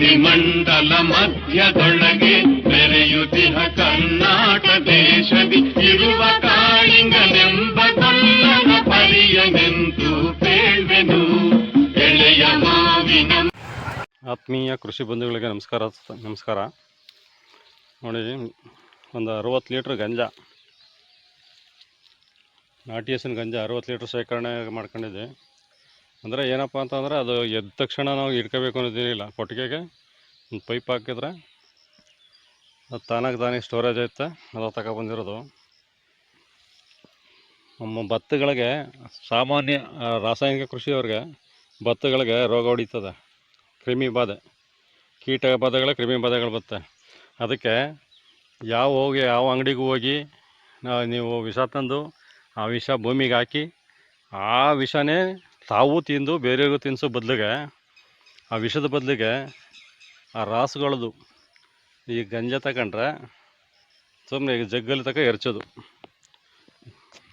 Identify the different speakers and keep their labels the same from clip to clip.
Speaker 1: ಕಡಲ ಮಧ್ಯದೊಳಗೆ ಮೆರೆಯುತಿಹ ಕರ್ನಾಟ ದೇಶದಿ ಇರುವ ಕಾಳಿಂಗನೆಂಬ ಕೊಲ್ಲನ ಪರಿಯನೆಂದು ಕೇಳುವೆನು. ಎಳೆಯ ಮಾವಿನ
Speaker 2: ಆತ್ಮೀಯ ಕೃಷಿ ಬಂಧುಗಳಿಗೆ ನಮಸ್ಕಾರ ನಮಸ್ಕಾರ. ನೋಡಿ, ಒಂದು ಅರುವತ್ತು ಲೀಟ್ರ್ ಗಂಜಾ. ನಾಟಿ ಹಸಿನ ಗಂಜಾ ಅರುವತ್ತು ಲೀಟ್ರ್ ಶೇಖರಣೆ ಮಾಡ್ಕೊಂಡಿದ್ದೆ. ಅಂದರೆ ಏನಪ್ಪ ಅಂತಂದರೆ ಅದು ಎದ್ದ ತಕ್ಷಣ ನಾವು ಇಟ್ಕೋಬೇಕು ಅನ್ನೋದೇನಿಲ್ಲ ಕೊಟ್ಟಿಗೆಗೆ ಒಂದು ಪೈಪ್ ಹಾಕಿದ್ರೆ ಅದು ತಾನಾಗಿ ತಾನೇ ಸ್ಟೋರೇಜ್ ಐತೆ, ಅದು ತಗೊಬಂದಿರೋದು ನಮ್ಮ ಭತ್ತಗಳಿಗೆ ಸಾಮಾನ್ಯ ರಾಸಾಯನಿಕ ಕೃಷಿಯವ್ರಿಗೆ ಭತ್ತಗಳಿಗೆ ರೋಗ ಹೊಡಿತದೆ, ಕ್ರಿಮಿ ಬಾಧೆ. ಕೀಟ ಬಾಧೆಗಳ ಕ್ರಿಮಿ ಬಾಧೆಗಳು ಬರುತ್ತೆ ಅದಕ್ಕೆ ಯಾವ ಹೋಗಿ, ಯಾವ ಅಂಗಡಿಗೂ ಹೋಗಿ ನೀವು ವಿಷ ತಂದು ಆ ವಿಷ ಭೂಮಿಗೆ ಹಾಕಿ, ಆ ವಿಷನೇ ತಾವು ತಿಂದು ಬೇರೆಯವ್ರಿಗೂ ತಿನ್ನಿಸೋ ಬದಲಿಗೆ, ಆ ವಿಷದ ಬದಲಿಗೆ ಆ ರಾಸುಗಳದು ಈ ಗಂಜ ತಗೊಂಡ್ರೆ ಸುಮ್ಮನೆ ಈಗ ಜಗ್ಗಲ್ಲಿ ತಕ ಎರ್ಚೋದು.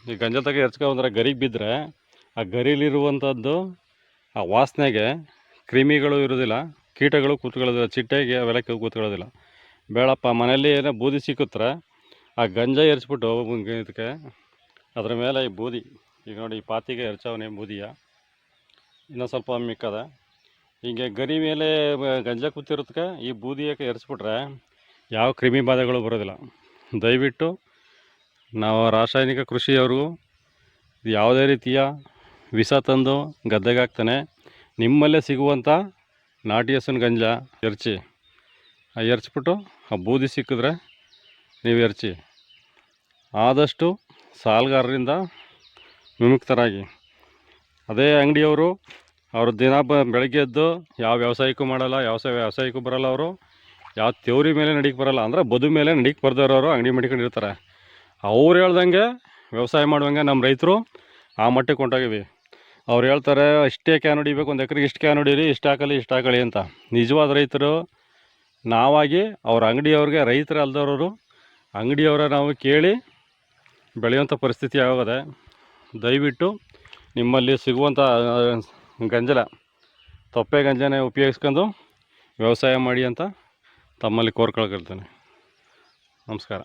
Speaker 2: ಈ ಗಂಜ ತಕ ಎರ್ಚ್ಕೊಂಡ್ರೆ ಗರಿಗೆ ಬಿದ್ದರೆ ಆ ಗರಿಲಿರುವಂಥದ್ದು ಆ ವಾಸನೆಗೆ ಕ್ರಿಮಿಗಳು ಇರೋದಿಲ್ಲ, ಕೀಟಗಳು ಕೂತ್ಕೊಳ್ಳೋದಿಲ್ಲ, ಚಿಟ್ಟೆಗೆ ಅವೆಲ್ಲ ಕೂತ್ಕೊಳ್ಳೋದಿಲ್ಲ. ಬೇಡಪ್ಪ, ಮನೆಯಲ್ಲಿ ಏನೋ ಬೂದಿ ಸಿಕ್ಕುತ್ರೆ ಆ ಗಂಜ ಎರ್ಚ್ಬಿಟ್ಟು ಇದಕ್ಕೆ ಅದ್ರ ಮೇಲೆ ಈ ಬೂದಿ, ಈಗ ನೋಡಿ ಈ ಪಾತಿಗೆ ಎರ್ಚವನೇ ಬೂದಿಯ? ಇನ್ನೂ ಸ್ವಲ್ಪ ಮಿಕ್ಕದ. ಹೀಗೆ ಗರಿ ಮೇಲೆ ಗಂಜ ಕೂತಿರೋದಕ್ಕೆ ಈ ಬೂದಿಯಕ್ಕೆ ಎರ್ಚ್ಬಿಟ್ರೆ ಯಾವ ಕ್ರಿಮಿ ಬಾಧೆಗಳು ಬರೋದಿಲ್ಲ. ದಯವಿಟ್ಟು ನಾವು ರಾಸಾಯನಿಕ ಕೃಷಿಯವರು ಯಾವುದೇ ರೀತಿಯ ವಿಷ ತಂದು ಗದ್ದೆಗೆ ಹಾಕ್ತಾನೆ ನಿಮ್ಮಲ್ಲೇ ಸಿಗುವಂಥ ನಾಟಿ ಹಸುನ ಗಂಜ ಎರಚಿ. ಆ ಎರ್ಚ್ಬಿಟ್ಟು ಆ ಬೂದಿ ಸಿಕ್ಕಿದ್ರೆ ನೀವು ಎರಚಿ. ಆದಷ್ಟು ಸಾಲಗಾರರಿಂದ ವಿಮುಕ್ತರಾಗಿ. ಅದೇ ಅಂಗಡಿಯವರು ಅವರು ದಿನ ಬ ಬೆಳಗ್ಗೆ ಎದ್ದು ಯಾವ ವ್ಯವಸಾಯಕ್ಕೂ ಮಾಡಲ್ಲ ವ್ಯವಸಾಯ ವ್ಯವಸಾಯಕ್ಕೂ ಬರಲ್ಲ ಅವರು. ಯಾವ ತೇವ್ರಿ ಮೇಲೆ ನಡಿಗೆ ಬರಲ್ಲ. ಅಂದರೆ ಬದು ಮೇಲೆ ನಡಿಗೆ ಬರ್ದವ್ರವರು ಅಂಗಡಿ ಮಡಿಕೊಂಡಿರ್ತಾರೆ. ಅವ್ರು ಹೇಳ್ದಂಗೆ ವ್ಯವಸಾಯ ಮಾಡುವಂಗೆ ನಮ್ಮ ರೈತರು ಆ ಮಟ್ಟಕ್ಕೆ ಹೊಂಟೋಗಿವಿ. ಅವ್ರು ಹೇಳ್ತಾರೆ, ಇಷ್ಟೇ ಕ್ಯಾನ್ ಹೊಡಿಬೇಕು, ಒಂದು ಎಕರೆಗೆ ಇಷ್ಟು ಕ್ಯಾನ್ ಹೊಡೀರಿ, ಇಷ್ಟು ಹಾಕಲಿ ಇಷ್ಟು ಹಾಕಲಿ ಅಂತ. ನಿಜವಾದ ರೈತರು ನಾವಾಗಿ ಅವ್ರ ಅಂಗಡಿಯವ್ರಿಗೆ ರೈತರು ಅಲ್ದವರು ಅಂಗಡಿಯವರ ನಾವು ಕೇಳಿ ಬೆಳೆಯುವಂಥ ಪರಿಸ್ಥಿತಿ ಆಗೋದೆ. ದಯವಿಟ್ಟು ನಿಮ್ಮಲ್ಲಿ ಸಿಗುವಂಥ ಗಂಜಲ ತೊಪ್ಪೆ ಗಂಜನೇ ಉಪಯೋಗಿಸ್ಕೊಂಡು ವ್ಯವಸಾಯ ಮಾಡಿ ಅಂತ ತಮ್ಮಲ್ಲಿ ಕೋರ್ಕೊಳ್ಕೊಳ್ತೇನೆ ನಮಸ್ಕಾರ.